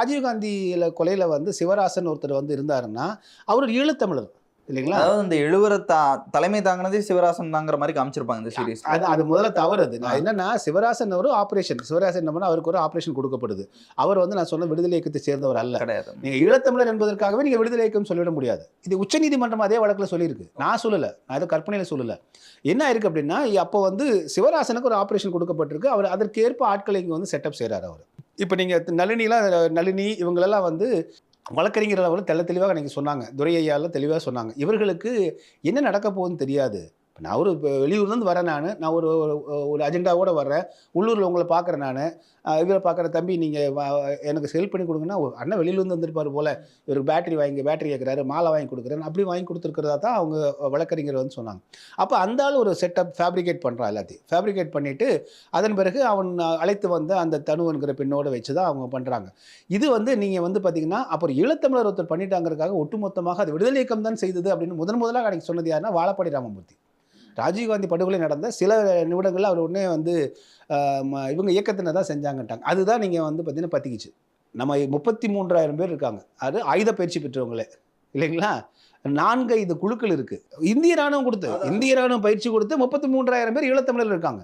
ராஜீவ்காந்தியில கொலையில வந்து சிவராசன் ஒருத்தர் வந்து இருந்தாருன்னா அவர் ஈழத்தமிழர் இல்லைங்களா? அதாவது இந்த எழுவர தா தலைமை தாங்கினதே சிவராசன் தாங்கிற மாதிரி காமிச்சிருப்பாங்க இந்த சீரீஸ் அது அது முதல்ல தவறு அது நான் என்னன்னா சிவராசன் ஒரு ஆபரேஷன் சிவராசன் என்ன பண்ணா அவருக்கு ஒரு ஆபரேஷன் கொடுக்கப்படுது. அவர் வந்து நான் சொன்ன விடுதலை இயக்கத்தை சேர்ந்தவர் அல்ல. கிடையாது. நீங்க ஈழத்தமிழர் என்பதற்காகவே நீங்க விடுதலை இயக்கம் சொல்லிட முடியாது. இது உச்சநீதிமன்றம் அதே வழக்குல சொல்லியிருக்கு. நான் சொல்லல. நான் ஏதோ கற்பனையில சொல்லல. என்ன இருக்கு அப்படின்னா அப்போ வந்து சிவராசனுக்கு ஒரு ஆபரேஷன் கொடுக்கப்பட்டிருக்கு. அவர் அதற்கேற்ப ஆட்களை இங்க வந்து செட்டப் செய்றாரு அவர். இப்போ நீங்கள் நளினிலாம் நளினி இவங்களெல்லாம் வந்து வழக்கறிஞர்கள் வந்து தெல்ல தெளிவாக அன்றைக்கி சொன்னாங்க. துரை தெளிவாக சொன்னாங்க. இவர்களுக்கு என்ன நடக்க போகுதுன்னு தெரியாது. இப்போ நான் ஒரு இப்போ வெளியூர்லேருந்து வரேன் நான். நான் ஒரு ஒரு- ஒரு அஜெண்டாவோட வர்றேன். உள்ளூரில் உங்களை பார்க்குறேன் நான். இவரை பார்க்குற தம்பி நீங்கள் எனக்கு செல் பண்ணி கொடுங்கன்னா அண்ணன் வெளியிலேருந்து வந்திருப்பார் போல். இவருக்கு பேட்டரி வாங்கி பேட்டரி கேட்குறாரு மாலை வாங்கி கொடுக்குறேன் அப்படி வாங்கி கொடுத்துருக்கிறதா தான் அவங்க வழக்கறிஞர் வந்து சொன்னாங்க. அப்போ அந்த ஆள் ஒரு செட்டப் ஃபேப்ரிகேட் பண்ணுறான் எல்லாத்தையும். ஃபேப்ரிகேட் பண்ணிவிட்டு அதன் பிறகு அவன் அழைத்து வந்த அந்த தனுவன்கிற பெண்ணோடு வச்சு தான் அவங்க பண்ணுறாங்க இது வந்து நீங்கள் வந்து பார்த்தீங்கன்னா அப்புறம் ஈழத்தமிழர் ஒருத்தர் பண்ணிட்டாங்கிறதுக்காக ஒட்டுமொத்தமாக அது விடுதலை இயக்கம் தான் செய்தது அப்படின்னு முதன் முதலாக அன்றைக்கி சொன்னது யாருன்னா வாழப்பாடி ராமமூர்த்தி. ராஜீவ்காந்தி படுகொலை நடந்த சில நிமிடங்களில் அவர் உடனே வந்து இவங்க இயக்கத்தினர் தான் செஞ்சாங்கட்டாங்க அதுதான் நீங்கள் வந்து பார்த்தீங்கன்னா பற்றிக்கிச்சு நம்ம முப்பத்தி மூன்றாயிரம் பேர் இருக்காங்க. அது ஆயுத பயிற்சி பெற்றவங்களே. இல்லைங்களா? நான்கு ஐந்து குழுக்கள் இருக்கு. இந்திய ராணுவம் கொடுத்து இந்திய ராணுவம் பயிற்சி கொடுத்து முப்பத்தி மூன்றாயிரம் பேர் ஈழத்தமிழர் இருக்காங்க.